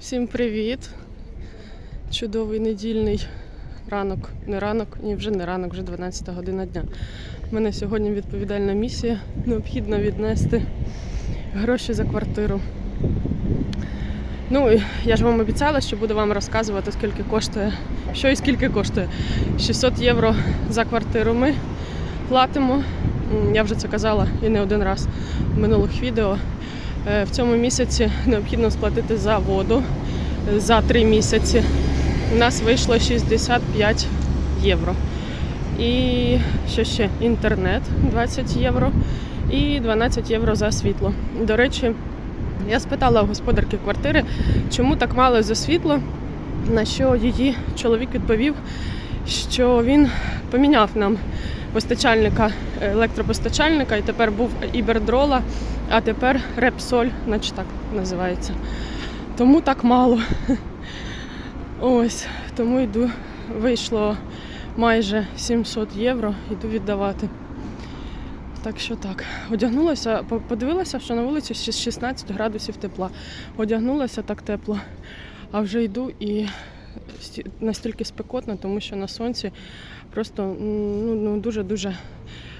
Всім привіт! Чудовий недільний ранок, не ранок, ні, вже не ранок, вже 12 година дня. У мене сьогодні відповідальна місія. Необхідно віднести гроші за квартиру. Ну, я ж вам обіцяла, що буду вам розказувати, скільки коштує, що і скільки коштує. 600 євро за квартиру ми платимо. Я вже це казала і не один раз в минулих відео. Е, В цьому місяці необхідно сплатити за воду за три місяці. У нас вийшло 65 євро. І що ще? Інтернет 20 євро і 12 євро за світло. До речі, я спитала у господарки квартири, чому так мало за світло, на що її чоловік відповів, що він поміняв нам постачальника, електропостачальника, і тепер був Ібердрола, а тепер Репсоль, наче так називається. Тому так мало. Ось, тому йду, вийшло майже 700 євро, йду віддавати. Так що так, одягнулася, подивилася, що на вулиці 16 градусів тепла. Одягнулася так тепло, а вже йду і настільки спекотно, тому що на сонці просто ну, ну, дуже-дуже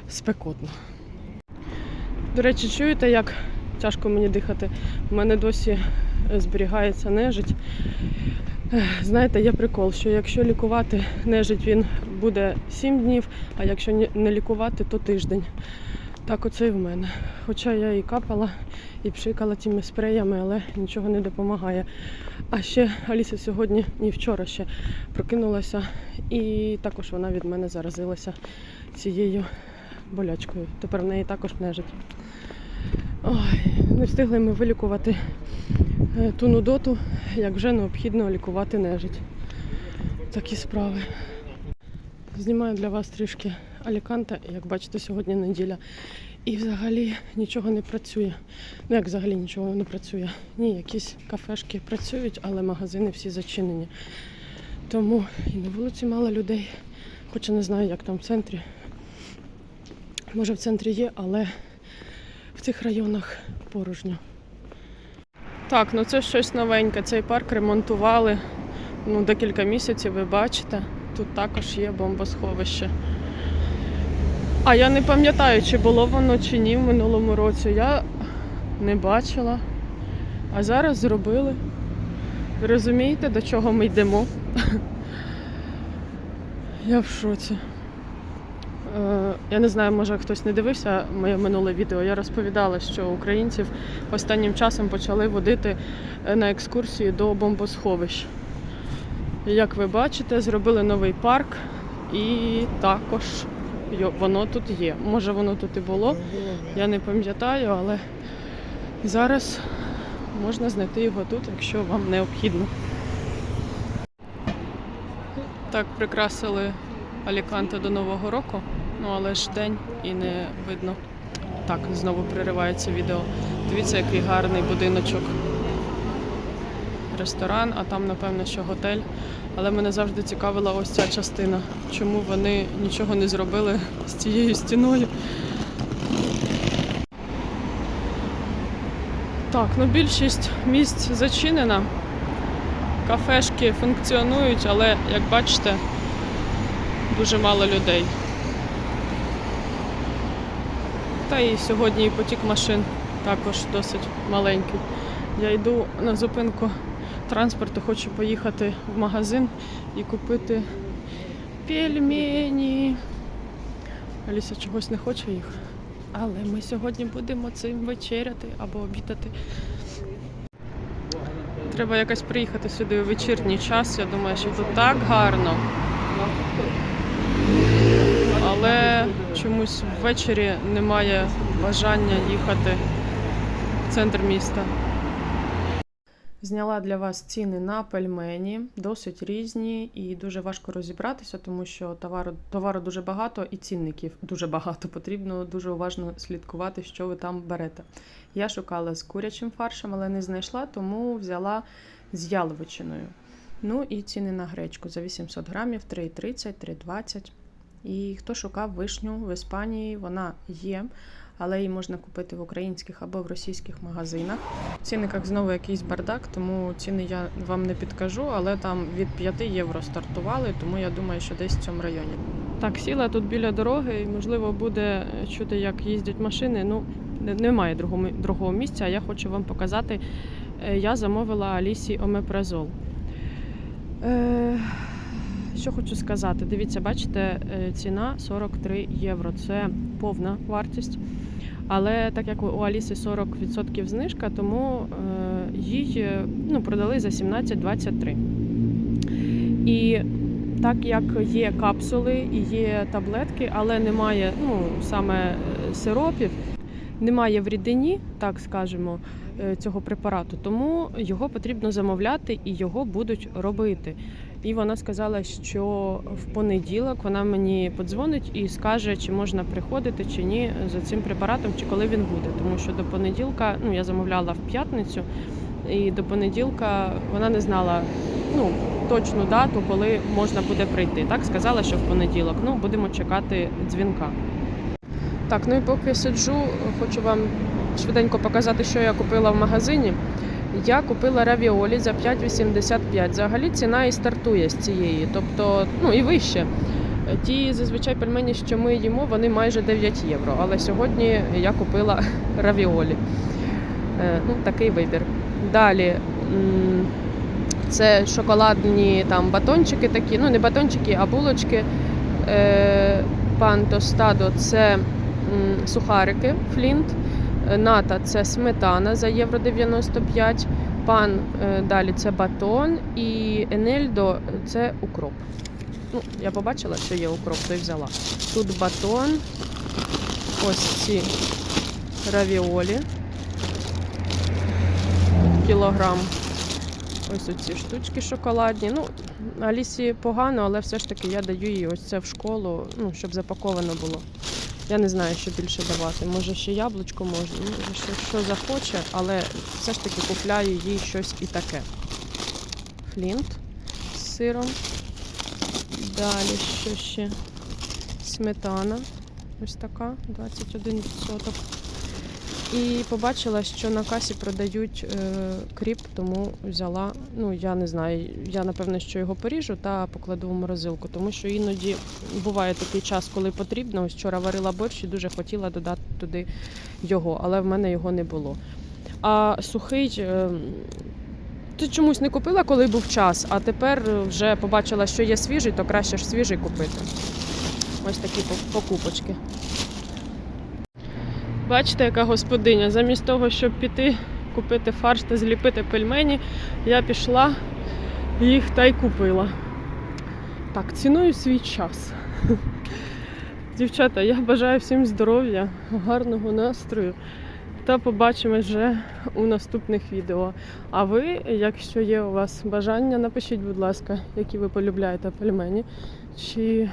спекотно. До речі, чуєте, як тяжко мені дихати? У мене досі зберігається нежить. Знаєте, є прикол, що якщо лікувати нежить, він буде 7 днів, а якщо не лікувати, то тиждень. Так оце і в мене. Хоча я і капала, і пшикала тими спреями, але нічого не допомагає. А ще Аліса сьогодні, ні вчора ще прокинулася, і також вона від мене заразилася цією болячкою. Тепер в неї також нежить. Ой, не встигли ми вилікувати е, ту нудоту, як вже необхідно лікувати нежить. Такі справи. Знімаю для вас трішки Аліканта, як бачите, сьогодні неділя. І взагалі нічого не працює. Ну як взагалі нічого не працює. Ні, якісь кафешки працюють, але магазини всі зачинені. Тому і на вулиці мало людей. Хоча не знаю, як там в центрі. Може в центрі є, але в цих районах порожньо. Так, ну це щось новеньке. Цей парк ремонтували ну, декілька місяців, ви бачите. Тут також є бомбосховище. А я не пам'ятаю, чи було воно чи ні в минулому році. Я не бачила. А зараз зробили. Розумієте, до чого ми йдемо? Я в шоці. Е, Я не знаю, може хтось не дивився моє минуле відео. Я розповідала, що українців останнім часом почали водити на екскурсії до бомбосховищ. Як ви бачите, зробили новий парк і також воно тут є. Може воно тут і було, я не пам'ятаю, але зараз можна знайти його тут, якщо вам необхідно. Так, прикрасили Аліканте до Нового року, ну але ж день і не видно. Так, знову приривається відео. Дивіться, який гарний будиночок. Ресторан, а там, напевно, що готель. Але мене завжди цікавила ось ця частина. Чому вони нічого не зробили з цією стіною. Так, ну більшість місць зачинена. Кафешки функціонують, але, як бачите, дуже мало людей. Та і сьогодні і потік машин також досить маленький. Я йду на зупинку транспорту, хочу поїхати в магазин і купити пельмені. Аліса чогось не хоче їх. Але ми сьогодні будемо цим вечеряти або обідати. Треба якось приїхати сюди у вечірній час. Я думаю, що тут так гарно. Але чомусь ввечері немає бажання їхати в центр міста. Зняла для вас ціни на пельмені, досить різні і дуже важко розібратися, тому що товару, товару дуже багато і цінників дуже багато. Потрібно дуже уважно слідкувати, що ви там берете. Я шукала з курячим фаршем, але не знайшла, тому взяла з яловичиною. Ну і ціни на гречку за 800 грамів 3,30, 3,20. І хто шукав вишню в Іспанії, вона є, але її можна купити в українських або в російських магазинах. В цінниках знову якийсь бардак, тому ціни я вам не підкажу, але там від 5 євро стартували, тому я думаю, що десь в цьому районі. Так, сіла тут біля дороги, і можливо буде чути, як їздять машини. Ну, немає другого, другого місця, а я хочу вам показати. Е, Я замовила Алісі омепразол. Е, що хочу сказати? Дивіться, бачите, е, ціна 43 євро. Це повна вартість. Але так як у Аліси 40% знижка, тому е, їй е, ну, продали за 17,23. І так як є капсули і є таблетки, але немає ну, саме е, сиропів, немає в рідині, так скажемо, цього препарату, тому його потрібно замовляти і його будуть робити. І вона сказала, що в понеділок вона мені подзвонить і скаже, чи можна приходити чи ні за цим препаратом, чи коли він буде. Тому що до понеділка, ну я замовляла в п'ятницю, і до понеділка вона не знала ну, точну дату, коли можна буде прийти. Так сказала, що в понеділок. Ну, будемо чекати дзвінка. Так, ну і поки сиджу, хочу вам швиденько показати, що я купила в магазині. Я купила равіолі за 5,85. Взагалі ціна і стартує з цієї, тобто, ну і вище. Ті зазвичай пельмені, що ми їмо, вони майже 9 євро. Але сьогодні я купила равіолі. Е, Ну, такий вибір. Далі це шоколадні там батончики такі, ну не батончики, а булочки. Е, Пан Тостадо це сухарики Флінт. Ната це сметана за євро 95. Пан е, далі це батон і Енельдо це укроп. Ну, я побачила, що є укроп, то й взяла. Тут батон, ось ці равіолі. Кілограм. Ось оці штучки шоколадні. Ну, Алісі погано, але все ж таки я даю їй ось це в школу, ну, щоб запаковано було. Я не знаю, що більше давати. Може ще яблучко можна, ну, може, що, що захоче, але все ж таки купляю їй щось і таке. Флінт з сиром. Далі що ще? Сметана. Ось така, 21%. І побачила, що на касі продають е, кріп, тому взяла. Ну, я не знаю, я напевно, що його поріжу та покладу в морозилку, тому що іноді буває такий час, коли потрібно. Ось вчора варила борщ і дуже хотіла додати туди його, але в мене його не було. А сухий е, ти чомусь не купила, коли був час, а тепер вже побачила, що є свіжий, то краще ж свіжий купити. Ось такі покупочки. Бачите, яка господиня. Замість того, щоб піти купити фарш та зліпити пельмені, я пішла їх та й купила. Так, ціную свій час. Дівчата, я бажаю всім здоров'я, гарного настрою та побачимось вже у наступних відео. А ви, якщо є у вас бажання, напишіть, будь ласка, які ви полюбляєте пельмені, чи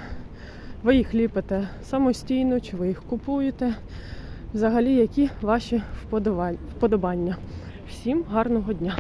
ви їх ліпите самостійно, чи ви їх купуєте. Взагалі, які ваші вподобання. Всім гарного дня!